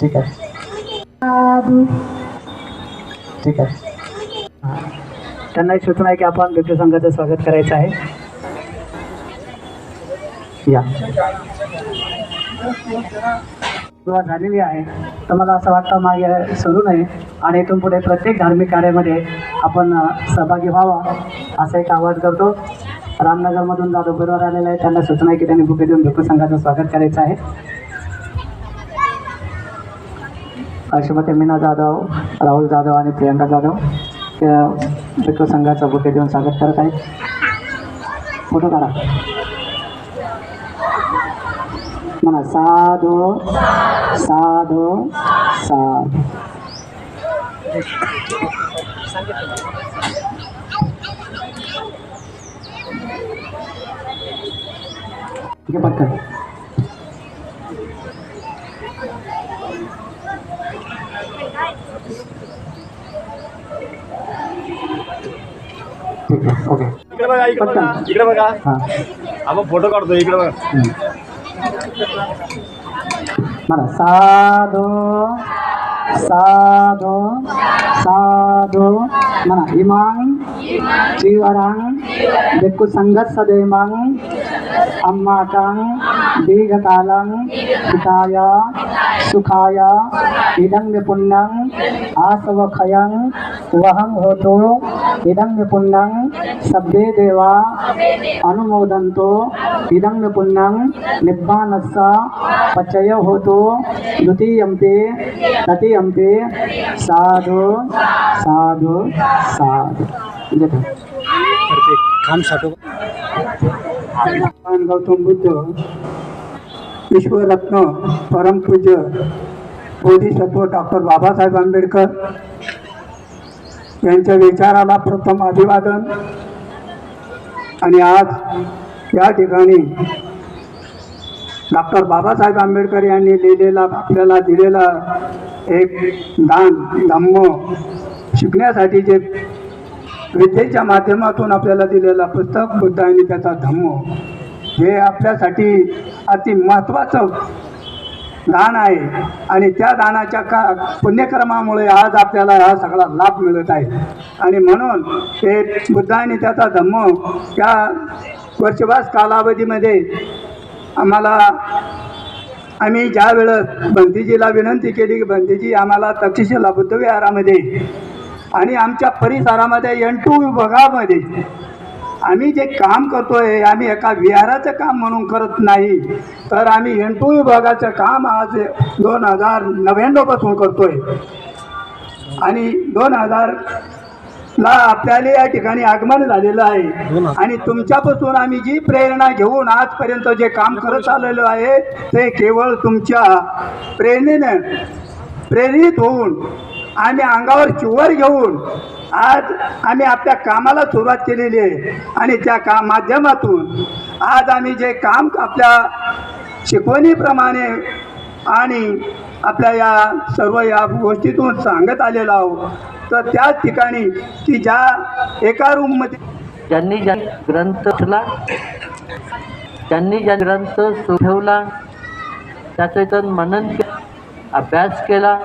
ठीक आहे. ठीक आहे. त्यांना एक सूचना आहे की आपण भिक्खू संघाचं स्वागत करायचं आहे. या. सुरुवात झालेली आहे. तर मला असं वाटतं मागे सुरू नये आणि इथून पुढे प्रत्येक धार्मिक कार्यामध्ये आपण सहभागी व्हावा असं एक आवाहन करतो. रामनगरमधून जाधव बरोबर आलेला आहे. त्यांना सूचना आहे की त्यांनी बुके देऊन भिक्खू संघाचं स्वागत करायचं आहे. श्रीमती मीना जाधव राहुल जाधव आणि प्रियंका जाधव. त्या संघाचा संघाचं बुके देऊन स्वागत करत आहेत. फोटो काढा. म्हणा साधो साधो साधू. ठीक आहे पटकन. ठीक आहे ओके इकडे बघा. इकडे बघा. इकडे बघा. हां. आपण फोटो काढतो इकडे बघा. म्हणा साधू साधू साधू. म्हणा इमांग जीवरांग भिक्खू संगत सदैमांग अम्माकांग दीर्घकालं हिताय सुखाय इदं पुण्यं आसवखयं वहं होतो इदं पुण्यं सभ्ये देवा अनुमोदन्तो इदं पुण्यं निब्बानस्सा पचय होतो द्वितीयंपे तृतीयंपे साधु साधु साधु। खाम साठो भगवान गौतम बुद्ध विश्वरत्न परमपूज्य बोधिसत्व डॉक्टर बाबासाहेब आंबेडकर यांच्या विचाराला प्रथम अभिवादन. आणि आज या ठिकाणी डॉक्टर बाबासाहेब आंबेडकर यांनी लिहिलेला आपल्याला दिलेला एक दान धम्म शिकण्यासाठी जे विद्येच्या माध्यमातून आपल्याला दिलेला पुस्तक बुद्ध आणि त्याचा धम्म हे आपल्यासाठी अति महत्त्वाचं दान आहे. आणि त्या दानाच्या का पुण्यक्रमामुळे आज आपल्याला हा सगळा लाभ मिळत आहे. आणि म्हणून हे बुद्ध आणि त्याचा धम्म त्या वर्षवास कालावधीमध्ये आम्हाला आम्ही ज्या वेळेस बंदीजीला विनंती केली की बंदीजी आम्हाला तक्षशिला बुद्धविहारामध्ये आणि आमच्या परिसरामध्ये एन टू विभागामध्ये आम्ही जे काम करतोय आम्ही एका विहाराचं काम म्हणून करत नाही. तर आम्ही एन टू विभागाचं काम आज दोन हजार नव्याण्णवपासून करतोय. आणि दोन हजार ला आपल्याला या ठिकाणी आगमन झालेलं आहे. आणि तुमच्यापासून आम्ही जी प्रेरणा घेऊन आजपर्यंत जे काम करत आलेलो आहे ते केवळ तुमच्या प्रेरणेने प्रेरित होऊन आम्ही अंगावर चिवर घेऊन आज आम्ही आपल्या कामाला सुरुवात केलेली आहे. आणि त्या का माध्यमातून आज आम्ही जे काम आपल्या शिकवणीप्रमाणे आणि आपल्या या सर्व या गोष्टीतून सांगत आलेलो आहोत. तर त्याच ठिकाणी की ज्या एका रूममध्ये ज्यांनी ज्या ग्रंथला त्यांनी ज्या ग्रंथ सुठवला त्याचं इथं मनन के अभ्यास केला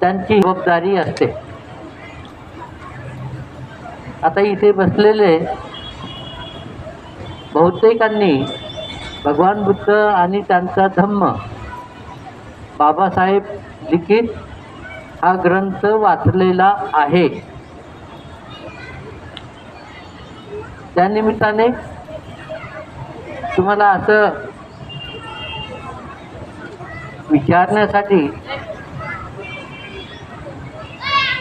त्यांची जबाबदारी असते. आता इथे बसलेले बहुतेकांनी भगवान बुद्ध आणि त्यांचा धम्म बाबासाहेब लिखित हा ग्रंथ वाचलेला आहे. त्यानिमित्ताने तुम्हाला असं विचारण्यासाठी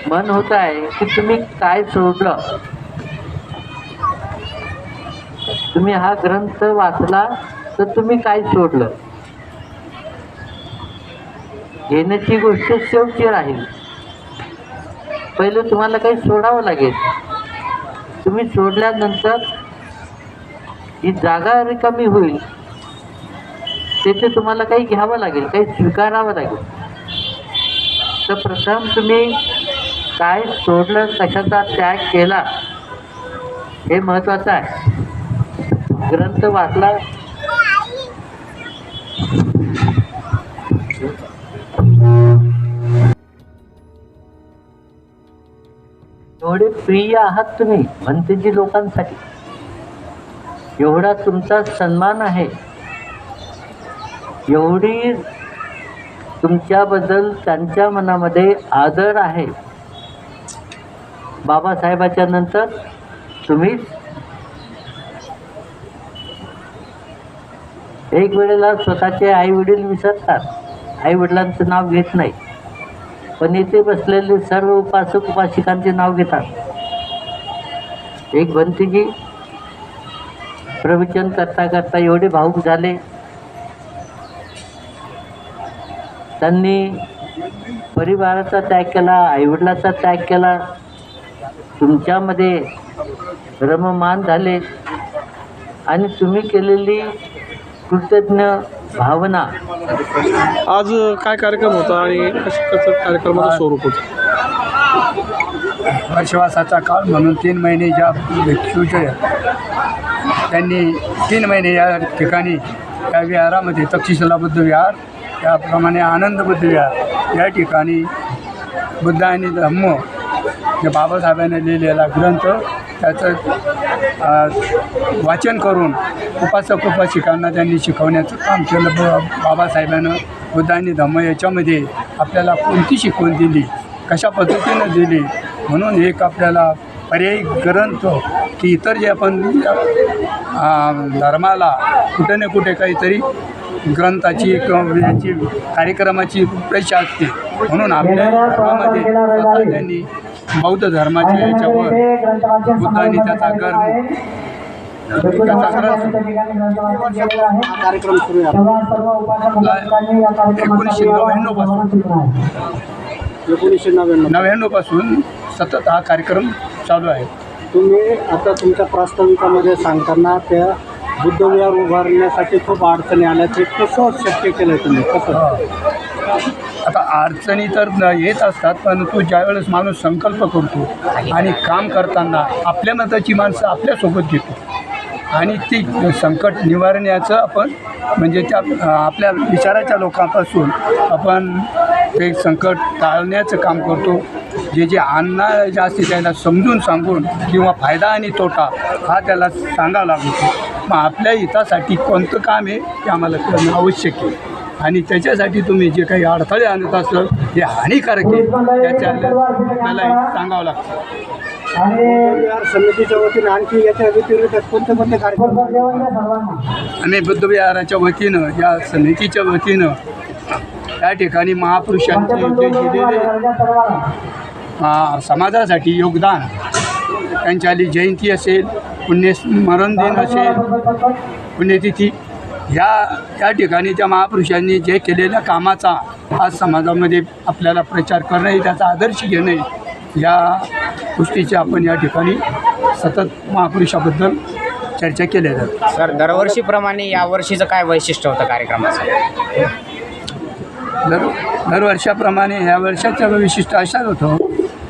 मन होत आहे की तुम्ही काय सोडलं? तुम्ही हा ग्रंथ वाचला तर तुम्ही काय सोडलं? घेण्याची गोष्ट शेवटी राहील. पहिलं तुम्हाला काही सोडावं लागेल. तुम्ही सोडल्यानंतर ही जागा रिकामी होईल. तेथे तुम्हाला काही घ्यावं लागेल काही स्वीकारावं लागेल. तर प्रथम तुम्ही काय सोडलं कशाचा त्याग केला हे महत्वाचं आहे. ग्रंथ वाचला. एवढे प्रिय आहात तुम्ही भंतेजी लोकांसाठी. एवढा तुमचा सन्मान आहे. एवढी तुमच्याबद्दल त्यांच्या मनामध्ये आदर आहे. बाबासाहेबाच्या नंतर तुम्हीच एक वेळेला स्वतःचे आई वडील विसरतात. आई वडिलांचं नाव घेत नाही. पण इथे बसलेले सर्व उपासक उपासिकांचे नाव घेतात. एक भंतीजी प्रवचन करता करता एवढे भाऊक झाले. त्यांनी परिवाराचा त्याग केला आईवडिलाचा त्याग केला. तुमच्यामध्ये रममान झाले आणि तुम्ही केलेली कृतज्ञ भावना. आज काय कार्यक्रम होता आणि कार्यक्रमाचं स्वरूप होतं? वर्षवासाचा काळ म्हणून तीन महिने ज्या भिक्षूचे त्यांनी तीन महिने या ठिकाणी या विहारामध्ये तक्षशिला बुद्ध विहार त्याप्रमाणे आनंद बुद्ध विहार या ठिकाणी बुद्ध आणि धम्म जे बाबासाहेबांनी लिहिलेला ग्रंथ त्याचं वाचन करून उपासक उपासिकांना त्यांनी शिकवण्याचं काम केलं. ब बाबासाहेबांनं बुद्धांनी धम्म याच्यामध्ये आपल्याला कोणती शिकवण दिली? कशा पद्धतीनं दिली? म्हणून एक आपल्याला पर्यायी ग्रंथ की इतर जे आपण धर्माला कुठे ना कुठे काहीतरी ग्रंथाची किंवा याची कार्यक्रमाची प्रेक्षा असते. म्हणून आपल्या धर्मामध्ये त्यांनी बौद्ध धर्माच्या याच्यावर बुद्धांनी त्याचा ग्रंथ कार्यक्रम सुरू एकोणीसशे नव्याण्णवपासून. एकोणीसशे नव्याण्णव. नव्याण्णवपासून सतत हा कार्यक्रम चालू आहे. तुम्ही आता तुमच्या प्रास्ताविकामध्ये सांगताना त्या बुद्ध विहार उभारण्यासाठी खूप अडचणी आल्या. ते कसं शक्य केलं तुम्ही? कसं? आता अडचणी तर येत असतात परंतु ज्यावेळेस माणूस संकल्प करतो आणि काम करताना आपल्या मताची माणसं आपल्यासोबत घेतो. आणि ती संकट निवारण्याचं आपण म्हणजे त्या आपल्या विचाराच्या लोकांपासून आपण ते संकट टाळण्याचं काम करतो. जे जे अन्ना जे असते त्याला समजून सांगून किंवा फायदा आणि तोटा हा त्याला सांगावा लागतो. मग आपल्या हितासाठी कोणतं काम आहे ते आम्हाला करणं आवश्यक आहे. आणि त्याच्यासाठी तुम्ही जे काही अडथळे आणत असाल हे हानिकारक आहे. त्याच्या आपल्याला हे सांगावं लागतं. बुद्ध विहार समितीच्या वतीने आणखी याच्या व्यतिरिक्त कोणते कोणते कार्यक्रम? आम्ही बुद्धविहाराच्या वतीनं या समितीच्या वतीनं या ठिकाणी महापुरुषांचे जे दिलेले आ, समाजासाठी योगदान. त्यांची आली जयंती असेल पुण्यस्मरण दिन असेल पुण्यतिथी. या या ठिकाणी त्या महापुरुषांनी जे केलेल्या कामाचा आज समाजामध्ये आपल्याला प्रचार करणंही त्याचा आदर्श घेणं या गोष्टीचे आपण या ठिकाणी सतत महापुरुषाबद्दल चर्चा केल्या जातात. सर दरवर्षीप्रमाणे यावर्षीचं काय वैशिष्ट्य होतं कार्यक्रमाचं? दर दरवर्षाप्रमाणे ह्या वर्षाचं वैशिष्ट्य असं होतं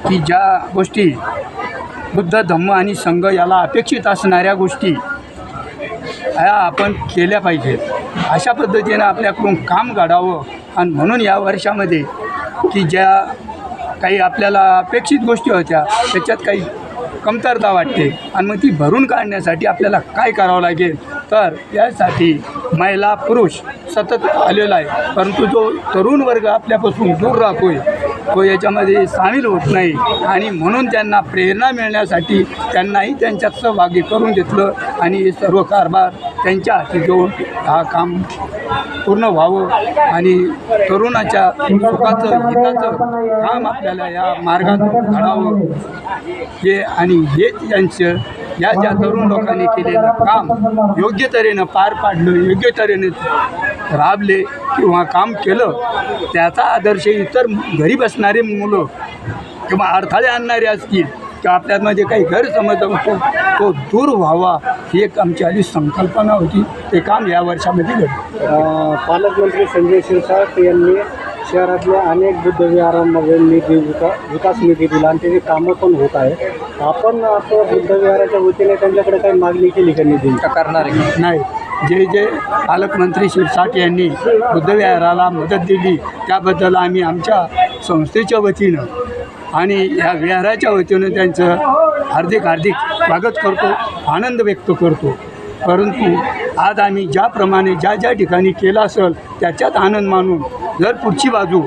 की ज्या गोष्टी बुद्ध धम्म आणि संघ याला अपेक्षित असणाऱ्या गोष्टी ह्या आपण केल्या पाहिजेत अशा पद्धतीनं आपल्याकडून काम घडावं आणि म्हणून या वर्षामध्ये की ज्या काही आपल्याला अपेक्षित गोष्टी होत्या त्याच्यात काही कमतरता वाटते. आणि मग ती भरून काढण्यासाठी आपल्याला काय करावं लागेल? तर यासाठी महिला पुरुष सतत आलेला आहे. परंतु जो तरुण वर्ग आपल्यापासून दूर राहतोय तो याच्यामध्ये सामील होत नाही. आणि म्हणून त्यांना प्रेरणा मिळण्यासाठी त्यांनाही त्यांच्यात सहभागी करून घेतलं. आणि हे सर्व कारभार त्यांच्या हाती घेऊन हा काम पूर्ण व्हावं आणि तरुणाच्या सुखाचं हिताचं काम आपल्याला या मार्गात घडावं. हे आणि हेच यांचं या ज्या तरुण लोकांनी केलेलं काम योग्य तऱ्हेनं पार पाडलं योग्य तऱ्हेनं राबले किंवा काम केलं त्याचा आदर्श इतर घरी बसणारे मुलं किंवा अडथळे आणणारे असतील किंवा आपल्यामध्ये काही गैरसमज होतो तो दूर व्हावा ही एक आमची आधी संकल्पना होती. ते काम या वर्षामध्ये घडलं. पालकमंत्री संजय शिरसाट यांनी शहरातल्या अनेक बुद्ध विहारांमध्ये निधी विका विकास निधी दिला आणि त्याची कामं पण होत आहे आपण असं बुद्ध विहाराच्या वतीने त्यांच्याकडे काही मागणी केली का निधी? करणार आहे? नाही. जे जे पालकमंत्री शिरसाट यांनी बुद्धविहाराला मदत दिली त्याबद्दल आम्ही आमच्या संस्थेच्या वतीनं आणि या विहाराच्या वतीनं त्यांचं हार्दिक हार्दिक स्वागत करतो आनंद व्यक्त करतो. परंतु आज आम्ही ज्याप्रमाणे ज्या ज्या ठिकाणी केलं असेल त्याच्यात आनंद मानून जर पुढची बाजू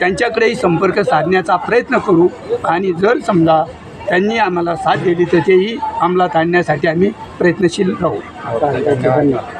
त्यांच्याकडेही संपर्क साधण्याचा प्रयत्न करू आणि जर समजा त्यांनी आम्हाला साथ दिली तर तेही अंमलात आणण्यासाठी आम्ही प्रयत्नशील राहू. धन्यवाद.